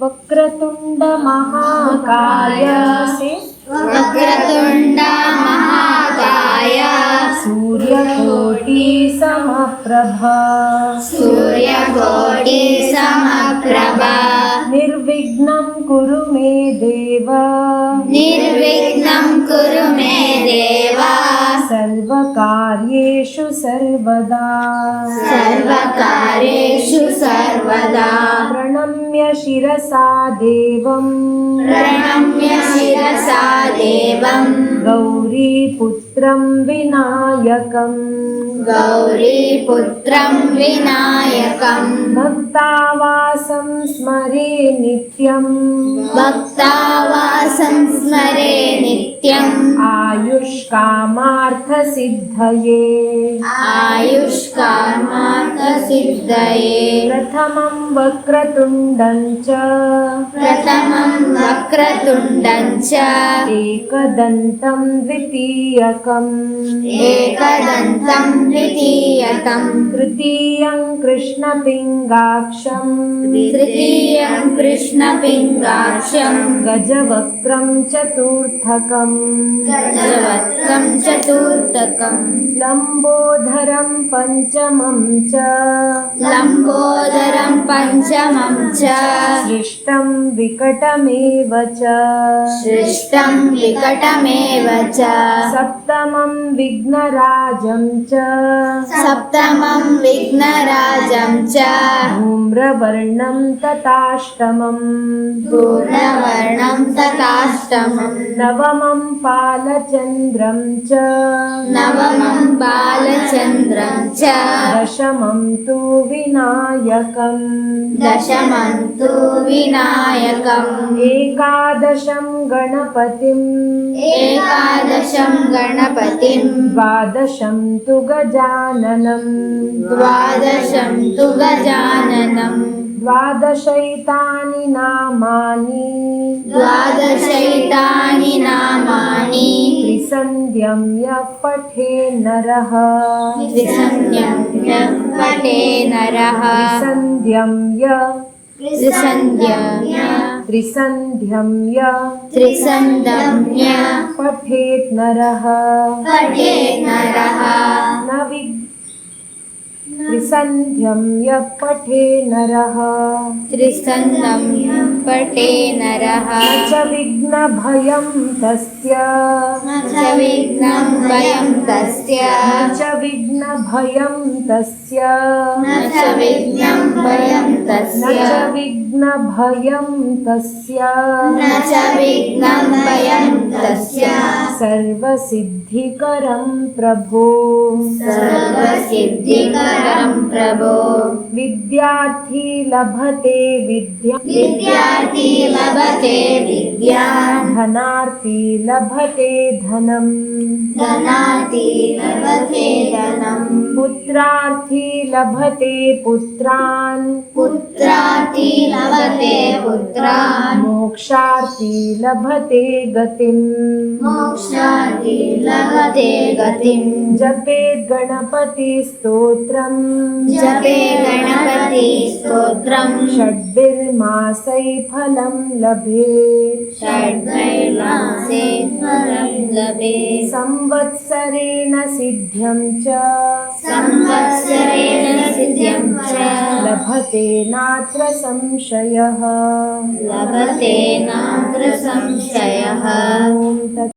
వక్రతుండ మహాకాయ. వక్రతుండ మహాకాయ. సూర్యకోటి సమప్రభా. సూర్యకోటి సమప్రభా. నిర్విఘ్నం కురు మే దేవా. నిర్విఘ్నం కురు మే దేవా. सर्वकार्येषु सर्वदा। सर्वकार्येषु सर्वदा। प्रणम्य शिरसा देवम्। प्रणम्य शिरसा देवं गौरीपुत्रं विनायकम्। गौरीपुत्रं विनायकं भक्तावासं स्मरे नित्यम्। भक्तावासं स्मरे नित्यम् आयुष्कामार्थसिद्धये आयुष्कामार्थसिद्धये प्रथमं वक्रतुण्डं च प्रथमं वक्रतुण्डं च एकदन्तं द्वितीयकम् एकदन्तं द्वितीयकं तृतीयं कृष्णपिङ्गाक्षम् तृतीयं कृष्णपिङ्गाक्षं गजवक्त्रं चतुर्थकम् गजवक्त्रं चतुर्थकम् लम्बोदरं पञ्चमं च लम्बोदरं पञ्चमं च सृष्टं विकटमेव च सृष्टं विकटमेव च सप्तमं विघ्नराजं च सप्तमं विघ्नराजं च। धूम्रवर्णं तथाष्टमम् पूर्णवर्णं तथाष्टमं नवमं पालचन्द्रं च। नवमं बालचन्द्रं च। दशमं तु विनायकम्। दशमं तु विनायकम्। एकादशं गणपतिम्। एकादशं गणपतिं द्वादशं तु गजाननम्। द्वादशं तु गजाननम् द्वादशैतानि नामानि। द्वादशैतानि नामानि। त्रिसन्ध्यं यः पठे नरः। त्रिसन्ध्यं यः पठे नरः। त्रिसन्ध्यं य त्रिसन्ध्यं य त्रिसन्ध्यम्य पठेत् नरः। पठे नरः। न त्रिसन्ध्यं यः पठे नरः त्रिसन्ध्यम्य पठे नरः न च विघ्नभयं तस्य न च विघ्नं भयं तस्य न च विघ्नभयं तस्य न च विघ्नं भयं न तस्य च विघ्नभयं तस्य न च विघ्नं भयं तस्य सर्वसिद्धिकरं प्रभो। सर्वसिद्धिकरं प्रभो। विद्यार्थी लभते विद्या। विद्यार्थी लभते विद्यां। धनार्थी लभते धनम्। धनाति लभते धनम्। पुत्रार्थी लभते पुत्रान्। पुत्राति लभते पुत्रान्। मोक्षार्थी लभते गतिम् मोक्षाति लभते गतिम् जपेत् गणपतिस्तोत्रम् जपे गणपति स्तोत्रम् षड्भिर्मासै फलं लभेत् षड्वैमासे फलं लभे संवत्सरेण सिद्ध्यं च संवत्सरेण सिद्ध्यं च लभते नात्र संशयः लभते नात्र संशयः ॐ तत्